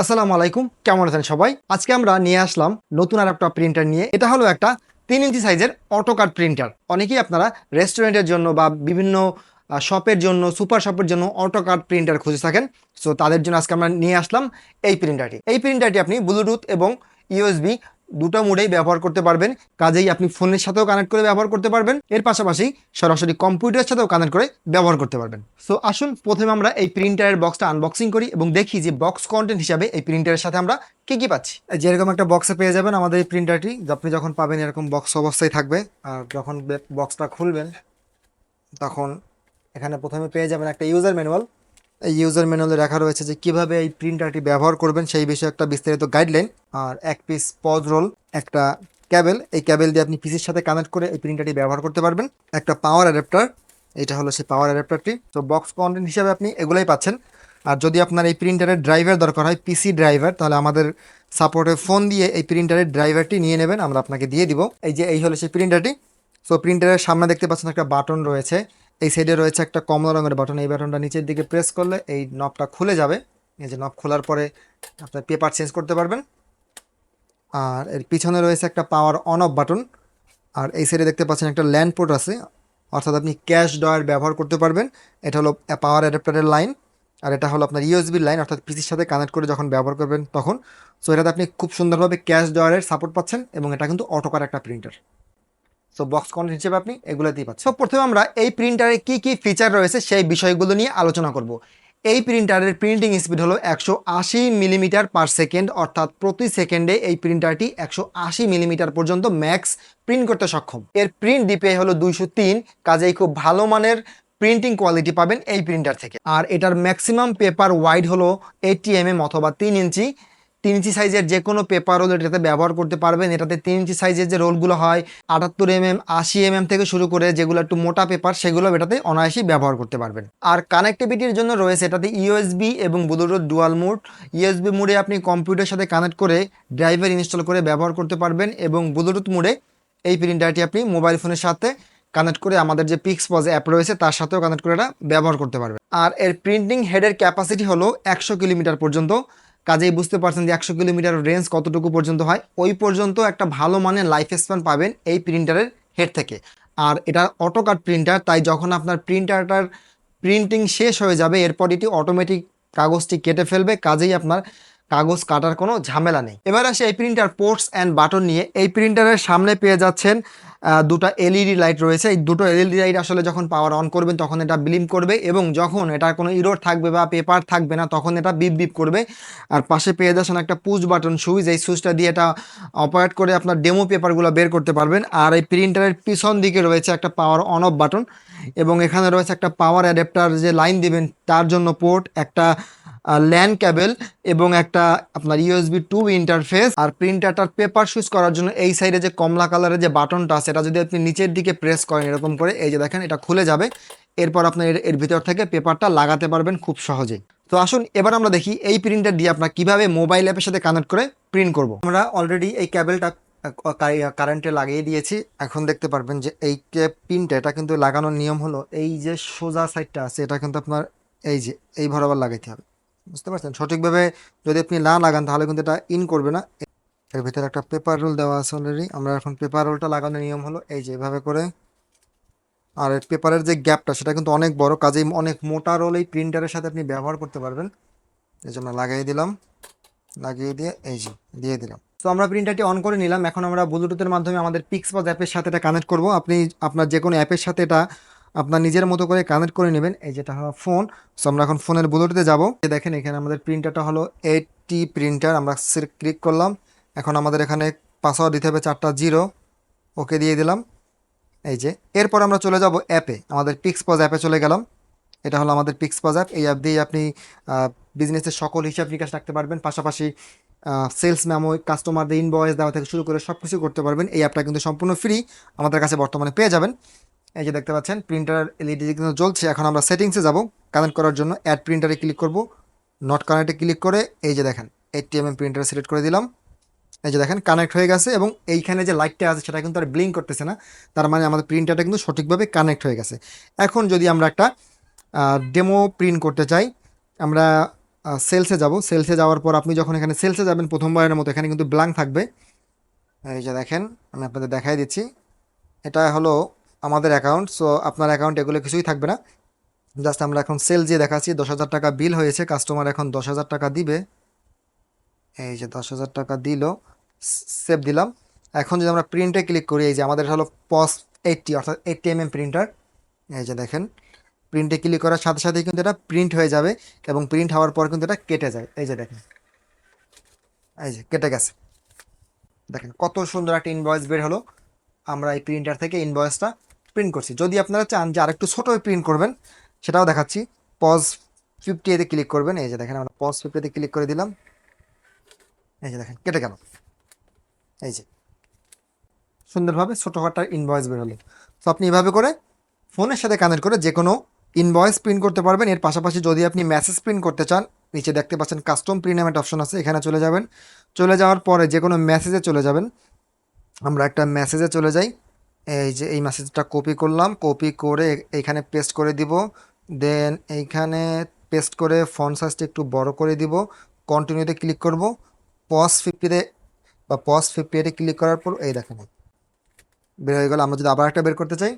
আসসালামু আলাইকুম, কেমন আছেন সবাই? আজকে আমরা নিয়ে আসলাম নতুন আর একটা প্রিন্টার নিয়ে। এটা হলো একটা তিন ইঞ্চি সাইজের অটোকার্ড প্রিন্টার অনেকেই আপনারা রেস্টুরেন্টের জন্য বা বিভিন্ন শপের জন্য সুপার শপের জন্য অটোকার্ড প্রিন্টার খুঁজে থাকেন। সো তাদের জন্য আজকে আমরা নিয়ে আসলাম এই প্রিন্টারটি এই প্রিন্টারটি আপনি ব্লুটুথ এবং ইউএসবি দুটো মোডেই ব্যবহার করতে পারবেন। কাজেই আপনি ফোনের সাথেও কানেক্ট করে ব্যবহার করতে পারবেন। এর পাশাপাশি সরাসরি কম্পিউটারের সাথেও কানেক্ট করে ব্যবহার করতে পারবেন। সো আসুন প্রথমে আমরা এই প্রিন্টারের বক্সটা আনবক্সিং করি এবং দেখি যে বক্স কন্টেন্ট হিসাবে এই প্রিন্টারের সাথে আমরা কী কী পাচ্ছি। যেরকম একটা বক্সে পেয়ে যাবেন আমাদের এই প্রিন্টারটি আপনি যখন পাবেন এরকম বক্স অবস্থায় থাকবে। আর যখন বক্সটা খুলবেন, তখন এখানে প্রথমে পেয়ে যাবেন একটা ইউজার ম্যানুয়াল ইউজার ম্যানুয়ালে রাখা রয়েছে যে কীভাবে এই প্রিন্টারটি ব্যবহার করবেন সেই বিষয়ে একটা বিস্তারিত গাইডলাইন আর এক পিস পজ রোল একটা ক্যাবেল এই ক্যাবেল দিয়ে আপনি পিসির সাথে কানেক্ট করে এই প্রিন্টারটি ব্যবহার করতে পারবেন। একটা পাওয়ার অ্যাডাপ্টার এটা হলো সেই পাওয়ার অ্যাডাপ্টারটি তো বক্স কন্টেন্ট হিসাবে আপনি এগুলোই পাচ্ছেন। আর যদি আপনার এই প্রিন্টারের ড্রাইভার দরকার হয় পিসি ড্রাইভার তাহলে আমাদের সাপোর্টে ফোন দিয়ে এই প্রিন্টারের ড্রাইভারটি নিয়ে নেবেন, আমরা আপনাকে দিয়ে দিব। এই যে এই হলো সেই প্রিন্টারটি সো প্রিন্টারের সামনে দেখতে পাচ্ছেন একটা বাটন রয়েছে। এই সাইডে রয়েছে একটা কমলা রঙের বাটন এই বাটনটা নিচের দিকে প্রেস করলে এই নবটা খুলে যাবে। এই যে নব খোলার পরে আপনার পেপার চেঞ্জ করতে পারবেন। আর এর পিছনে রয়েছে একটা পাওয়ার অন অফ বাটন আর এই সাইডে দেখতে পাচ্ছেন একটা ল্যান্ড পোর্ট আছে। অর্থাৎ আপনি ক্যাশ ডয়ার ব্যবহার করতে পারবেন। এটা হলো পাওয়ার অ্যাডাপ্টারের লাইন আর এটা হলো আপনার ইউএসবির লাইন অর্থাৎ পিসির সাথে কানেক্ট করে যখন ব্যবহার করবেন তখন। সো এটাতে আপনি খুব সুন্দরভাবে ক্যাশ ডয়ারের সাপোর্ট পাচ্ছেন এবং এটা কিন্তু অটোকার একটা প্রিন্টার সো বক্স কন্টেন্ট হিসেবে আপনি এগুলোতেই পাচ্ছেন। সো প্রথমে আমরা এই প্রিন্টারে কি কি ফিচার রয়েছে সেই বিষয়গুলো নিয়ে আলোচনা করব। এই প্রিন্টারের প্রিন্টিং স্পিড হলো একশো আশি মিলিমিটার পার সেকেন্ড অর্থাৎ প্রতি সেকেন্ডে এই প্রিন্টারটি একশো আশি মিলিমিটার পর্যন্ত ম্যাক্স প্রিন্ট করতে সক্ষম। এর প্রিন্ট ডিপিআই হলো দুইশো তিন, কাজেই খুব ভালো মানের প্রিন্টিং কোয়ালিটি পাবেন এই প্রিন্টার থেকে। আর এটার ম্যাক্সিমাম পেপার ওয়াইড হলো এইটি এম এম অথবা তিন ইঞ্চি তিন ইঞ্চি সাইজের যে কোনো পেপার রোল এটাতে ব্যবহার করতে পারবেন। এটাতে তিন ইঞ্চি সাইজের যে রোলগুলো হয়, আটাত্তর এম এম আশি এম এম থেকে শুরু করে যেগুলো একটু মোটা পেপার সেগুলো এটাতে অনায়াসেই ব্যবহার করতে পারবেন। আর কানেক্টিভিটির জন্য রয়েছে এটাতে ইউএসবি এবং ব্লুটুথ ডুয়াল মোড ইউএসবি মোডে আপনি কম্পিউটারের সাথে কানেক্ট করে ড্রাইভার ইনস্টল করে ব্যবহার করতে পারবেন এবং ব্লুটুথ মোডে এই প্রিন্টারটি আপনি মোবাইল ফোনের সাথে কানেক্ট করে আমাদের যে পিক্স পজ অ্যাপ রয়েছে, তার সাথেও কানেক্ট করে এটা ব্যবহার করতে পারবেন। আর এর প্রিন্টিং হেডের ক্যাপাসিটি হলো একশো কিলোমিটার পর্যন্ত। কাজেই বুঝতে পারছেন যে একশো কিলোমিটার রেঞ্জ কতটুকু পর্যন্ত হয়। ওই পর্যন্ত একটা ভালো মানের লাইফ স্প্যান পাবেন এই প্রিন্টারের হেড থেকে। আর এটা অটোকাট প্রিন্টার তাই যখন আপনার প্রিন্টারটার প্রিন্টিং শেষ হয়ে যাবে, এরপর এটি অটোমেটিক কাগজটি কেটে ফেলবে, কাজেই আপনার কাগজ কাটার কোনো ঝামেলা নেই। এবার আসে এই প্রিন্টার পোর্টস অ্যান্ড বাটন নিয়ে। এই প্রিন্টারের সামনে পেয়ে যাচ্ছেন দুটো এলইডি লাইট রয়েছে। এই দুটো এলইডি লাইট আসলে যখন পাওয়ার অন করবেন, তখন এটা বিলিম করবে এবং যখন এটা কোনো ইরোর থাকবে বা পেপার থাকবে না, তখন এটা বিপ বিপ করবে। আর পাশে পেয়ে যাচ্ছেন একটা পুশ বাটন সুইচ এই সুইচটা দিয়ে এটা অপারেট করে আপনার ডেমো পেপারগুলো বের করতে পারবেন। আর এই প্রিন্টারের পিছন দিকে রয়েছে একটা পাওয়ার অন অফ বাটন এবং এখানে রয়েছে একটা পাওয়ার অ্যাডাপ্টার যে লাইন দিবেন, তার জন্য পোর্ট একটা ল্যান্ড ক্যাবেল এবং একটা আপনার ইউএসবি টু ইন্টারফেস আর প্রিন্টারটার পেপার সুইচ করার জন্য এই সাইডে যে কমলা কালারের যে বাটনটা আছে, এটা যদি আপনি নিচের দিকে প্রেস করেন এরকম করে, এই যে দেখেন এটা খুলে যাবে। এরপর আপনার এর- ভিতর থেকে পেপারটা লাগাতে পারবেন খুব সহজেই। তো আসুন, এবার আমরা দেখি এই প্রিন্টার দিয়ে আপনার কীভাবে মোবাইল অ্যাপের সাথে কানেক্ট করে প্রিন্ট করব। আমরা অলরেডি এই ক্যাবেলটা কারেন্টে লাগিয়ে দিয়েছি। এখন দেখতে পারবেন যে এই পিনটা এটা কিন্তু লাগানোর নিয়ম হলো এই যে সোজা সাইডটা আছে, এটা কিন্তু আপনার এই যে, এই বরাবর লাগাইতে হবে। বুঝতে পারছেন? সঠিকভাবে যদি আপনি না লাগান, তাহলে কিন্তু এটা ইন করবে না। এর ভিতরে একটা পেপার রোল দেওয়া আছে অলরেডি আমরা এখন পেপার রোলটা লাগানোর নিয়ম হলো, এই যে এভাবে করে। আর পেপারের যে গ্যাপটা সেটা কিন্তু অনেক বড়। কাজেই অনেক মোটা রোল এই প্রিন্টারের সাথে আপনি ব্যবহার করতে পারবেন। এই জন্য লাগিয়ে দিলাম। লাগিয়ে দিয়ে, এই যে, দিয়ে দিলাম। তো আমরা প্রিন্টারটি অন করে নিলাম। এখন আমরা ব্লুটুথের মাধ্যমে আমাদের পিক্সপজ অ্যাপের সাথে এটা কানেক্ট করব। আপনি আপনার যে কোনো অ্যাপের সাথে এটা আপনার নিজের মতো করে কানেক্ট করে নেবেন। এই যেটা হলো ফোন সো আমরা এখন ফোনের ব্লুটুথে যাব। দেখেন, এখানে আমাদের প্রিন্টারটা হলো এইটটি প্রিন্টার আমরা ক্লিক করলাম। এখন আমাদের এখানে পাসওয়ার্ড দিতে হবে চারটা জিরো ওকে দিয়ে দিলাম। এই যে, এরপর আমরা চলে যাব অ্যাপে আমাদের পিক্সপজ অ্যাপে চলে গেলাম। এটা হলো আমাদের পিক্সপজ অ্যাপ এই অ্যাপ দিয়ে আপনি বিজনেসের সকল হিসাব নিকাশ রাখতে পারবেন। পাশাপাশি সেলস মেমো কাস্টমারদের ইনভয়েস দেওয়া থেকে শুরু করে সব কিছু করতে পারবেন। এই অ্যাপটা কিন্তু সম্পূর্ণ ফ্রি আমাদের কাছে বর্তমানে পেয়ে যাবেন। এই যে দেখতে পাচ্ছেন প্রিন্টার এলইডি কিন্তু জ্বলছে, এখন আমরা সেটিংসে যাব। কানেক্ট করার জন্য অ্যাড প্রিন্টারে ক্লিক করব। নট কানেক্টে ক্লিক করে এই যে দেখেন eighty M M printer select করে দিলাম। এই যে দেখেন কানেক্ট হয়ে গেছে এবং এইখানে যে লাইটটা আছে, সেটা কিন্তু আর ব্লিঙ্ক করতেছে না। তার মানে আমাদের প্রিন্টারটা কিন্তু সঠিকভাবে কানেক্ট হয়ে গেছে। এখন যদি আমরা একটা ডেমো প্রিন্ট করতে চাই, আমরা সেলসে যাব। সেলসে যাওয়ার পর আপনি যখন এখানে সেলসে যাবেন প্রথমবারের মতো, এখানে কিন্তু ব্ল্যাঙ্ক থাকবে। এই যে দেখেন, আমি আপনাদের দেখাই দিচ্ছি। এটা হলো আমাদের অ্যাকাউন্ট সো আপনার অ্যাকাউন্ট এগুলো কিছুই থাকবে না। জাস্ট আমরা এখন সেল যে দেখাচ্ছি, দশ হাজার টাকা বিল হয়েছে কাস্টমার এখন দশ হাজার টাকা দিবে। এই যে দশ হাজার টাকা দিল সেভ দিলাম। এখন যদি আমরা প্রিন্টে ক্লিক করি, এই যে আমাদের হলো পস এইটটি অর্থাৎ এইটটি এম এম প্রিন্টার এই যে দেখেন প্রিন্টে ক্লিক করার সাথে সাথে কিন্তু এটা প্রিন্ট হয়ে যাবে এবং প্রিন্ট হওয়ার পর কিন্তু এটা কেটে যায়। এই যে দেখেন, এই যে কেটে গেছে। দেখেন কত সুন্দর একটা ইনভয়েস বের হলো। আমরা এই প্রিন্টার থেকে ইনভয়েসটা প্রিন্ট করছি। যদি আপনারা চান যে আরেকটু ছোটো প্রিন্ট করবেন, সেটাও দেখাচ্ছি। পজ ফিফটি এতে ক্লিক করবেন। এই যে দেখেন, আমরা পজ ফিফটিতে ক্লিক করে দিলাম। এই যে দেখেন, কেটে গেল। এই যে। সুন্দরভাবে ছোটো ছোটোখাটো ইনভয়েস বের হলো। তো আপনি এভাবে করে ফোনের সাথে কানেক্ট করে যে কোনো ইনভয়েস প্রিন্ট করতে পারবেন। এর পাশাপাশি যদি আপনি মেসেজ প্রিন্ট করতে চান, নিচে দেখতে পাচ্ছেন কাস্টম প্রিন্ট একটা অপশন আছে, এখানে চলে যাবেন। চলে যাওয়ার পরে যে কোনো মেসেজে চলে যাবেন। আমরা একটা মেসেজে চলে যাই। এই যে এই মেসেজটা কপি করলাম কপি করে এইখানে পেস্ট করে দিব। দেন এইখানে পেস্ট করে ফন্ট সাইজটা একটু বড় করে দিব। কন্টিনিউতে ক্লিক করব। পস ফিফটিতে বা পস ফিফটি এতে ক্লিক করার পর এই দেখেন। বের হয়ে গেল। আমরা যদি আবার একটা বের করতে চাই,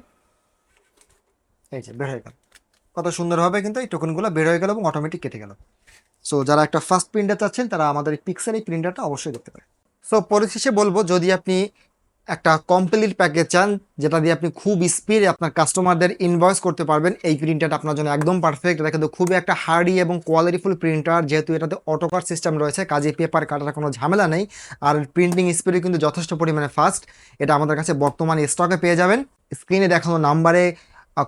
এই যে বের হয়ে গেল। কত সুন্দরভাবে কিন্তু এই টোকেনগুলো বের হয়ে গেল এবং অটোমেটিক কেটে গেল। সো যারা একটা ফার্স্ট প্রিন্টার চাচ্ছেন, তারা আমাদের পিক্সেল এই প্রিন্টারটা অবশ্যই দেখতে পারে সো পরিশেষে বলব, যদি আপনি একটা কমপ্লিট প্যাকেজ চান, যেটা দিয়ে আপনি খুব স্পিডে আপনার কাস্টমারদের ইনভয়েস করতে পারবেন। এই প্রিন্টারটা আপনার জন্য একদম পারফেক্ট এটা কিন্তু খুবই একটা হার্ডি এবং কোয়ালিটিফুল প্রিন্টার যেহেতু এটাতে অটোকার সিস্টেম রয়েছে, কাজে পেপার কাটার কোনো ঝামেলা নেই। আর প্রিন্টিং স্পিডও কিন্তু যথেষ্ট পরিমাণে ফাস্ট এটা আমাদের কাছে বর্তমানে স্টকে পেয়ে যাবেন। স্ক্রিনে দেখানো নাম্বারে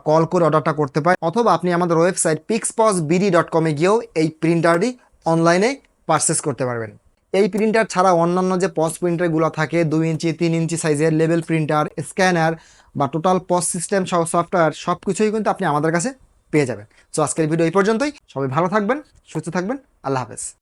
কল করে অর্ডারটা করতে পারেন। অথবা আপনি আমাদের website pix Pixpos BD dot কমে গিয়েও এই প্রিন্টারটি অনলাইনে পারচেস করতে পারবেন। এই প্রিন্টার ছাড়া অন্যান্য যে পস প্রিন্টারগুলো থাকে, দুই ইঞ্চি, তিন ইঞ্চি সাইজের লেভেল প্রিন্টার স্ক্যানার বা টোটাল পস সিস্টেম সহ সফটওয়্যার সব কিছুই কিন্তু আপনি আমাদের কাছে পেয়ে যাবেন। সো আজকের ভিডিও এই পর্যন্তই। সবাই ভালো থাকবেন, সুস্থ থাকবেন। আল্লাহ হাফেজ।